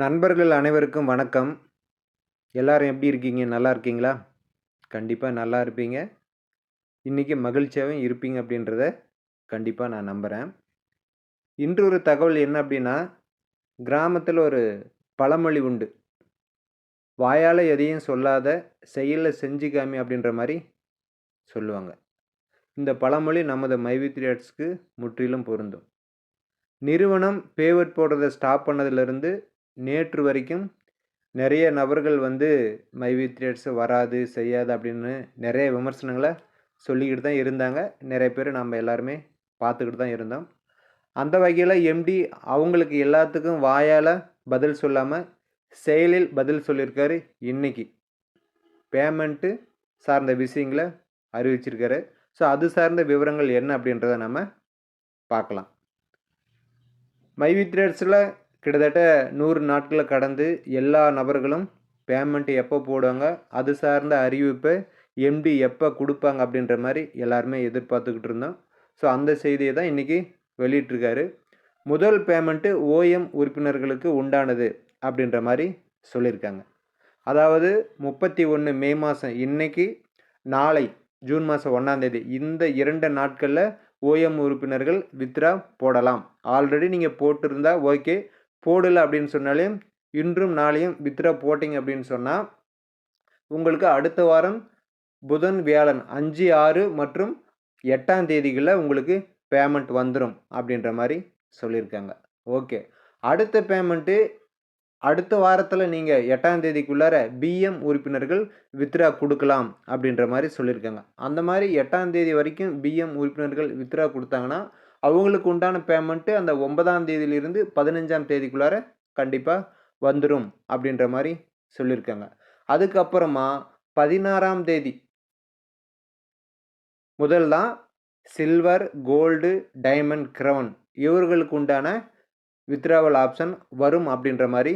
நண்பர்கள் அனைவருக்கும் வணக்கம். எல்லாரும் எப்படி இருக்கீங்க? நல்லா இருக்கீங்களா? கண்டிப்பாக நல்லா இருப்பீங்க. இன்றைக்கி மகிழ்ச்சியாகவும் இருப்பீங்க அப்படின்றத கண்டிப்பாக நான் நம்புகிறேன் இன்று ஒரு தகவல் என்ன அப்படின்னா கிராமத்தில் ஒரு பழமொழி உண்டு. வாயால் எதையும் சொல்லாத செயலில் செஞ்சு காமி அப்படின்ற மாதிரி சொல்லுவாங்க. இந்த பழமொழி நமது மைவித்ரியாட்ஸ்க்கு முற்றிலும் பொருந்தும். நிறுவனம் பேவர்ட் போடுறதை ஸ்டாப் பண்ணதுலேருந்து நேற்று வரைக்கும் நிறைய நபர்கள் வந்து மைவி மைவித்ரேட்ஸ் வராது செய்யாது அப்படின்னு நிறைய விமர்சனங்களை சொல்லிக்கிட்டு தான் இருந்தாங்க. நிறைய பேர் நம்ம எல்லாருமே பார்த்துக்கிட்டு தான் இருந்தோம். அந்த வகையில் எம்டி அவங்களுக்கு எல்லாத்துக்கும் வாயால் பதில் சொல்லாமல் செயலில் பதில் சொல்லியிருக்காரு இன்றைக்கி பேமெண்ட்டு சார்ந்த விஷயங்களை அறிவிச்சிருக்காரு. ஸோ அது சார்ந்த விவரங்கள் என்ன அப்படின்றத நம்ம பார்க்கலாம். மைவி த்ரேட்ஸில் கிட்டத்தட்ட நூறு நாட்களை கடந்து எல்லா நபர்களும் பேமெண்ட் எப்போ போடுவாங்க அது சார்ந்த அறிவிப்பை எம்டி எப்போ கொடுப்பாங்க அப்படின்ற மாதிரி எல்லாருமே எதிர்பார்த்துக்கிட்டு இருந்தோம். ஸோ அந்த செய்தியை தான் இன்றைக்கி வெளியிட்டிருக்காரு. முதல் பேமெண்ட்டு ஓஎம் உறுப்பினர்களுக்கு உண்டானது அப்படின்ற மாதிரி சொல்லியிருக்காங்க. அதாவது முப்பத்தி ஒன்று மே மாதம் இன்னைக்கு நாளை ஜூன் மாதம் ஒன்றாந்தேதி இந்த இரண்டு நாட்களில் ஓஎம் உறுப்பினர்கள் வித்ரா போடலாம். ஆல்ரெடி நீங்கள் போட்டிருந்தா ஓகே போடலை அப்படின்னு சொன்னாலே இன்றும் நாளையும் வித்ரா போட்டிங்க அப்படின்னு சொன்னால் உங்களுக்கு அடுத்த வாரம் புதன் வியாழன் அஞ்சு ஆறு மற்றும் எட்டாம் தேதிகளில் உங்களுக்கு பேமெண்ட் வந்துடும் அப்படின்ற மாதிரி சொல்லியிருக்காங்க. ஓகே அடுத்த பேமெண்ட்டு அடுத்த வாரத்தில் நீங்கள் எட்டாம் தேதிக்குள்ளார பிஎம் உறுப்பினர்கள் வித்ரா கொடுக்கலாம் அப்படின்ற மாதிரி சொல்லியிருக்காங்க. அந்த மாதிரி எட்டாம் தேதி வரைக்கும் பிஎம் உறுப்பினர்கள் வித்ரா கொடுத்தாங்கன்னா அவங்களுக்கு உண்டான பேமெண்ட்டு அந்த ஒன்பதாம் தேதியிலிருந்து பதினஞ்சாம் தேதிக்குள்ளார கண்டிப்பாக வந்துடும் அப்படின்ற மாதிரி சொல்லியிருக்காங்க. அதுக்கப்புறமா பதினாறாம் தேதி முதல் தான் சில்வர் கோல்டு டைமண்ட் க்ரௌன் இவர்களுக்கு உண்டான வித்ராவல் ஆப்ஷன் வரும் அப்படின்ற மாதிரி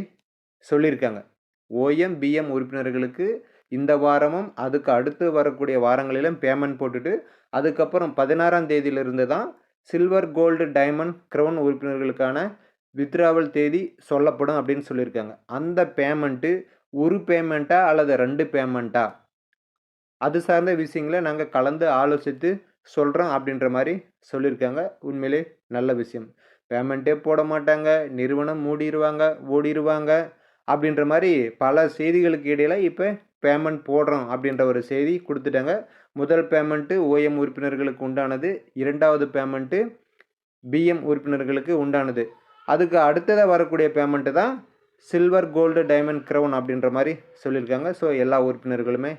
சொல்லியிருக்காங்க. ஓஎம் பிஎம் உறுப்பினர்களுக்கு இந்த வாரமும் அதுக்கு அடுத்து வரக்கூடிய வாரங்களிலும் பேமெண்ட் போட்டுட்டு அதுக்கப்புறம் பதினாறாம் தேதியிலிருந்து தான் சில்வர் கோல்டு டைமண்ட் க்ரௌன் உறுப்பினர்களுக்கான வித்ராவல் தேதி சொல்லப்படும் அப்படின்னு சொல்லியிருக்காங்க. அந்த பேமெண்ட்டு ஒரு பேமெண்ட்டா அல்லது ரெண்டு பேமெண்ட்டா அது சார்ந்த விஷயங்களை நாங்கள் கலந்து ஆலோசித்து சொல்கிறோம் அப்படின்ற மாதிரி சொல்லியிருக்காங்க. உண்மையிலே நல்ல விஷயம். பேமெண்ட்டே போட மாட்டாங்க நிறுவனம் மூடிடுவாங்க ஓடிடுவாங்க அப்படின்ற மாதிரி பல செய்திகளுக்கு இடையில் இப்போ பேமெண்ட் போடுறோம் அப்படின்ற ஒரு செய்தி கொடுத்துட்டாங்க. முதல் பேமெண்ட்டு ஓஎம் உறுப்பினர்களுக்கு உண்டானது இரண்டாவது பேமெண்ட்டு பிஎம் உறுப்பினர்களுக்கு உண்டானது. அதுக்கு அடுத்ததாக வரக்கூடிய பேமெண்ட்டு தான் சில்வர் கோல்டு டைமண்ட் க்ரௌன் அப்படின்ற மாதிரி சொல்லியிருக்காங்க. ஸோ எல்லா உறுப்பினர்களுமே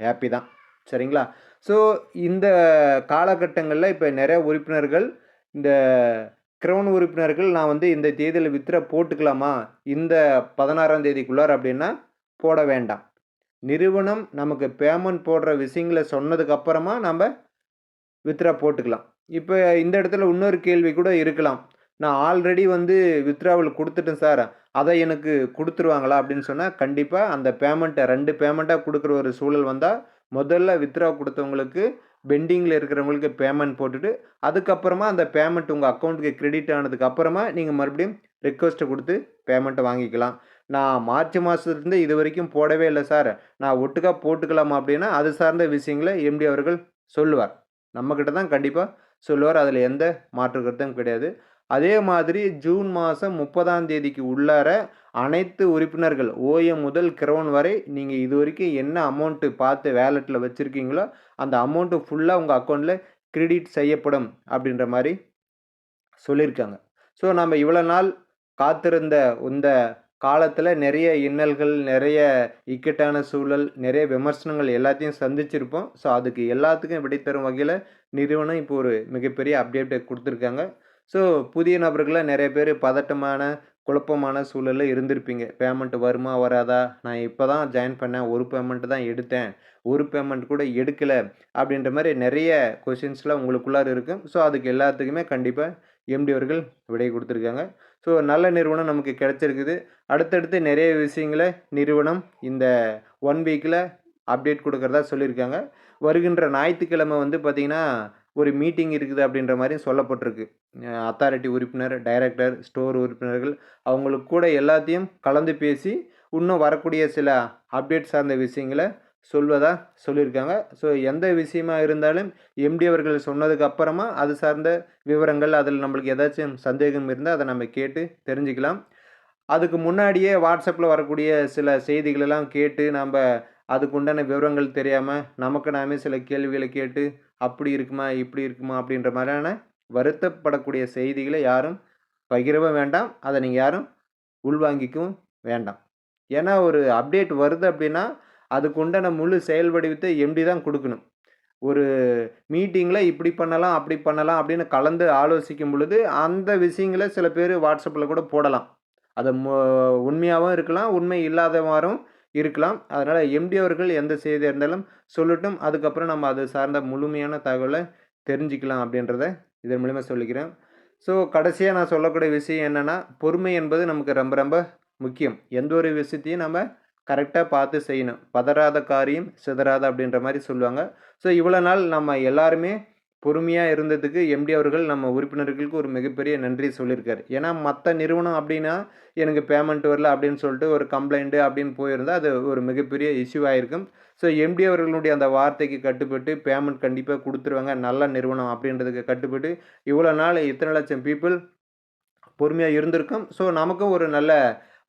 ஹாப்பி தான். சரிங்களா? ஸோ இந்த காலகட்டங்களில் இப்போ நிறைய உறுப்பினர்கள் இந்த க்ரௌன் உறுப்பினர்கள் நான் வந்து இந்த தேதியில் வித்ரா போட்டுக்கலாமா? இந்த பதினாறாம் தேதிக்குள்ளார் அப்படின்னா போட வேண்டாம். நிறுவனம் நமக்கு பேமெண்ட் போடுற விஷயங்களை சொன்னதுக்கப்புறமா நம்ம வித்ரா போட்டுக்கலாம். இப்போ இந்த இடத்துல இன்னொரு கேள்வி கூட இருக்கலாம். நான் ஆல்ரெடி வந்து வித்ராவல் கொடுத்துட்டேன் சார் அதை எனக்கு கொடுத்துருவாங்களா அப்படின்னு சொன்னால் கண்டிப்பாக அந்த பேமெண்ட்டை ரெண்டு பேமெண்ட்டாக கொடுக்குற ஒரு சூழல் வந்தால் முதல்ல வித்ரா கொடுத்தவங்களுக்கு பெண்டிங்கில் இருக்கிறவங்களுக்கு பேமெண்ட் போட்டுட்டு அதுக்கப்புறமா அந்த பேமெண்ட் உங்கள் அக்கௌண்ட்டுக்கு கிரெடிட் ஆனதுக்கு அப்புறமா நீங்கள் மறுபடியும் ரெக்வஸ்ட்டை கொடுத்து பேமெண்ட்டை வாங்கிக்கலாம். நான் மார்ச் மாதத்துலேருந்து இது வரைக்கும் போடவே இல்லை சார். நான் ஒட்டுக்கா போட்டுக்கலாமா அப்படின்னா அது சார்ந்த விஷயங்களை எம்டி அவர்கள் சொல்லுவார். நம்மக்கிட்ட தான் கண்டிப்பாக சொல்லுவார். அதில் எந்த மாற்று கருத்தும் கிடையாது. அதே மாதிரி ஜூன் மாதம் முப்பதாம் தேதிக்கு உள்ளார அனைத்து உறுப்பினர்கள் ஓஎம் முதல் கிரௌன் வரை நீங்கள் இது வரைக்கும் என்ன அமௌண்ட்டு பார்த்து வேலெட்டில் வச்சுருக்கீங்களோ அந்த அமௌண்ட்டு ஃபுல்லாக உங்கள் அக்கௌண்ட்டில் கிரெடிட் செய்யப்படும் அப்படின்ற மாதிரி சொல்லியிருக்காங்க. ஸோ நம்ம இவ்வளோ நாள் காத்திருந்த இந்த காலத்தில் நிறைய இன்னல்கள் நிறைய இக்கட்டான சூழல் நிறைய விமர்சனங்கள் எல்லாத்தையும் சந்திச்சிருப்போம். ஸோ அதுக்கு எல்லாத்துக்கும் விடை தரும் வகையில் நிறுவனம் இப்போ ஒரு மிகப்பெரிய அப்டேட்டை கொடுத்துருக்காங்க. ஸோ புதிய நபர்களை நிறைய பேர் பதட்டமான குழப்பமான சூழலில் இருந்திருப்பீங்க. பேமெண்ட் வருமா வராதா? நான் இப்போ தான் ஜாயின் பண்ணேன். ஒரு பேமெண்ட் தான் எடுத்தேன். ஒரு பேமெண்ட் கூட எடுக்கலை. அப்படின்ற மாதிரி நிறைய கொஷின்ஸ்லாம் உங்களுக்குள்ளார இருக்கும் ஸோ அதுக்கு எல்லாத்துக்குமே கண்டிப்பாக எம்டி அவர்கள் விடை கொடுத்துருக்காங்க. ஸோ நல்ல நிறுவனம் நமக்கு கிடச்சிருக்குது. அடுத்தடுத்து நிறைய விஷயங்களை நிறுவனம் இந்த ஒன் வீக்கில் அப்டேட் கொடுக்குறதா சொல்லியிருக்காங்க. வருகின்ற ஞாயிற்றுக்கிழமை வந்து பார்த்திங்கன்னா ஒரு மீட்டிங் இருக்குது அப்படின்ற மாதிரி சொல்லப்பட்டிருக்கு. அத்தாரிட்டி உறுப்பினர் டைரக்டர் ஸ்டோர் உறுப்பினர்கள் அவங்களுக்கு கூட எல்லாத்தையும் கலந்து பேசி இன்னும் வரக்கூடிய சில அப்டேட் சார்ந்த விஷயங்களை சொல்வதாக சொல்லியிருக்காங்க. ஸோ எந்த விஷயமா இருந்தாலும் எம்டி அவர்கள் சொன்னதுக்கு அப்புறமா அது சார்ந்த விவரங்கள் அதில் நம்மளுக்கு ஏதாச்சும் சந்தேகம் இருந்தால் அதை நம்ம கேட்டு தெரிஞ்சுக்கலாம். அதுக்கு முன்னாடியே வாட்ஸ்அப்பில் வரக்கூடிய சில செய்திகளெல்லாம் கேட்டு நாம் அதுக்கு உண்டான விவரங்கள் தெரியாமல் நமக்கு நாமே சில கேள்விகளை கேட்டு அப்படி இருக்குமா இப்படி இருக்குமா அப்படின்ற மாதிரியான வருத்தப்படக்கூடிய செய்திகளை யாரும் பகிரவும் வேண்டாம். அதை நீங்கள் யாரும் உள்வாங்கிக்கவும் வேண்டாம். ஏன்னா ஒரு அப்டேட் வருது அப்படின்னா அதுக்குண்டான முழு செயல் வடிவத்தை எம்டி தான் கொடுக்கணும். ஒரு மீட்டிங்கில் இப்படி பண்ணலாம் அப்படி பண்ணலாம் அப்படின்னு கலந்து ஆலோசிக்கும் பொழுது அந்த விஷயங்களை சில பேர் வாட்ஸ்அப்பில் கூட போடலாம். அது உண்மையாகவும் இருக்கலாம் உண்மை இல்லாதவாறும் இருக்கலாம். அதனால் எம்டி அவர்கள் எந்த செய்தியாக இருந்தாலும் சொல்லட்டும். அதுக்கப்புறம் நம்ம அது சார்ந்த முழுமையான தகவலை தெரிஞ்சுக்கலாம் அப்படின்றத இதன் மூலிமா சொல்லிக்கிறேன். ஸோ கடைசியாக நான் சொல்லக்கூடிய விஷயம் என்னென்னா பொறுமை என்பது நமக்கு ரொம்ப ரொம்ப முக்கியம். எந்த ஒரு விஷயத்தையும் நம்ம கரெக்டாக பார்த்து செய்யணும். பதறாத காரியம் சிதறாத அப்படின்ற மாதிரி சொல்லுவாங்க. ஸோ இவ்வளோ நாள் நம்ம எல்லாருமே பொறுமையாக இருந்ததுக்கு எம்டி அவர்கள் நம்ம உறுப்பினர்களுக்கு ஒரு மிகப்பெரிய நன்றி சொல்லியிருக்காரு. ஏன்னா மற்ற நிறுவனம் அப்படின்னா எனக்கு பேமெண்ட் வரல அப்படின்னு சொல்லிட்டு ஒரு கம்ப்ளைண்ட்டு அப்படின்னு போயிருந்தால் அது ஒரு மிகப்பெரிய இஷ்யூ ஆகிருக்கும் ஸோ எம்டி அவர்களுடைய அந்த வார்த்தைக்கு கட்டுப்பட்டு பேமெண்ட் கண்டிப்பாக கொடுத்துருவாங்க. நல்ல நிறுவனம் அப்படின்றதுக்கு கட்டுப்பட்டு இவ்வளோ நாள் இத்தனை லட்சம் பீப்புள் பொறுமையாக இருந்திருக்கும். ஸோ நமக்கும் ஒரு நல்ல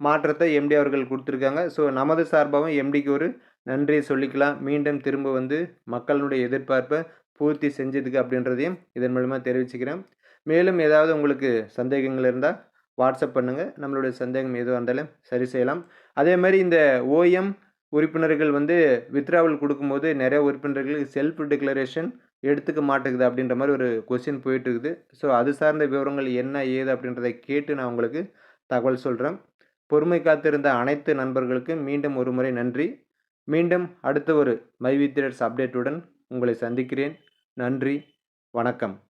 மாற்றத்தை எம்டி அவர்கள் கொடுத்துருக்காங்க. ஸோ நமது சார்பாகவும் எம்டிக்கு ஒரு நன்றியை சொல்லிக்கலாம். மீண்டும் திரும்ப வந்து மக்களுடைய எதிர்பார்ப்பை பூர்த்தி செஞ்சதுக்கு அப்படின்றதையும் இதன் மூலமாக தெரிவிச்சுக்கிறேன். மேலும் ஏதாவது உங்களுக்கு சந்தேகங்கள் இருந்தால் வாட்ஸ்அப் பண்ணுங்கள் நம்மளுடைய சந்தேகம் எதுவாக இருந்தாலும் சரி செய்யலாம். அதே மாதிரி இந்த ஓஎம் உறுப்பினர்கள் வந்து வித்ராவல் கொடுக்கும்போது நிறைய உறுப்பினர்களுக்கு செல்ஃப் டிக்ளரேஷன் எடுத்துக்க மாட்டேங்குது அப்படின்ற மாதிரி ஒரு கொஸ்டின் போயிட்டு இருக்குது. ஸோ அது சார்ந்த விவரங்கள் என்ன ஏது அப்படின்றத கேட்டு நான் உங்களுக்கு தகவல் சொல்கிறேன் பொறுமை காத்திருந்த அனைத்து நண்பர்களுக்கும் மீண்டும் ஒரு முறை நன்றி. மீண்டும் அடுத்த ஒரு மைவித்திரர்ஸ் அப்டேட்டுடன் உங்களை சந்திக்கிறேன். நன்றி. வணக்கம்.